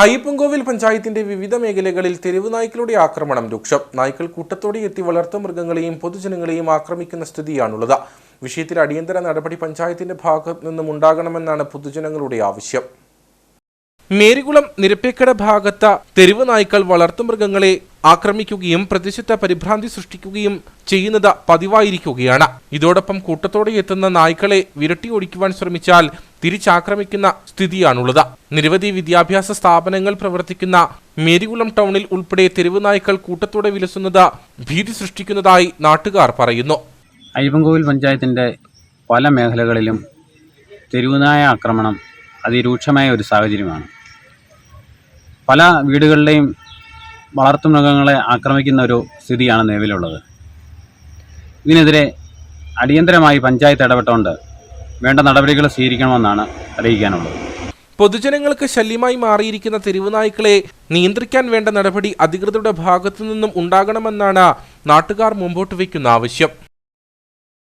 അയ്യപ്പൻകോവിൽ പഞ്ചായത്തിന്റെ വിവിധ മേഖലകളിൽ തെരുവ് നായ്ക്കളുടെ ആക്രമണം രൂക്ഷം. നായ്ക്കൾ കൂട്ടത്തോടെ എത്തി വളർത്തു മൃഗങ്ങളെയും പൊതുജനങ്ങളെയും ആക്രമിക്കുന്ന സ്ഥിതിയാണുള്ളത്. വിഷയത്തിൽ അടിയന്തര നടപടി പഞ്ചായത്തിന്റെ ഭാഗത്തു നിന്നും ഉണ്ടാകണമെന്നാണ് പൊതുജനങ്ങളുടെ ആവശ്യം. മേരികുളം നിരപ്പേക്കട ഭാഗത്ത് തെരുവ് നായ്ക്കൾ വളർത്തുമൃഗങ്ങളെ ആക്രമിക്കുകയും പ്രദേശത്ത് പരിഭ്രാന്തി സൃഷ്ടിക്കുകയും ചെയ്യുന്നത് പതിവായിരിക്കുകയാണ്. ഇതോടൊപ്പം കൂട്ടത്തോടെ എത്തുന്ന നായ്ക്കളെ വിരട്ടി ഓടിക്കുവാൻ ശ്രമിച്ചാൽ തിരിച്ചാക്രമിക്കുന്ന സ്ഥിതിയാണുള്ളത്. നിരവധി വിദ്യാഭ്യാസ സ്ഥാപനങ്ങൾ പ്രവർത്തിക്കുന്ന മേരികുളം ടൗണിൽ ഉൾപ്പെടെ തെരുവ് നായ്ക്കൾ കൂട്ടത്തോടെ വിലസുന്നത് ഭീതി സൃഷ്ടിക്കുന്നതായി നാട്ടുകാർ പറയുന്നു. അയ്യപ്പൻകോവിൽ പഞ്ചായത്തിന്റെ പല മേഖലകളിലും തെരുവുനായ ആക്രമണം അതിരൂക്ഷമായ ഒരു സാഹചര്യമാണ്. പല വീടുകളിലെയും വളർത്തുമൃഗങ്ങളെ ആക്രമിക്കുന്ന ഒരു സ്ഥിതിയാണ് നിലവിലുള്ളത്. ഇതിനെതിരെ അടിയന്തരമായി പഞ്ചായത്ത് ഇടപെട്ടുകൊണ്ട് വേണ്ട നടപടികൾ സ്വീകരിക്കണമെന്നാണ് അറിയിക്കാനുള്ളത്. പൊതുജനങ്ങൾക്ക് ശല്യമായി മാറിയിരിക്കുന്ന തെരുവുനായ്ക്കളെ നിയന്ത്രിക്കാൻ വേണ്ട നടപടി അധികൃതരുടെ ഭാഗത്തു നിന്നും ഉണ്ടാകണമെന്നാണ് നാട്ടുകാർ മുമ്പോട്ട് വയ്ക്കുന്ന ആവശ്യം.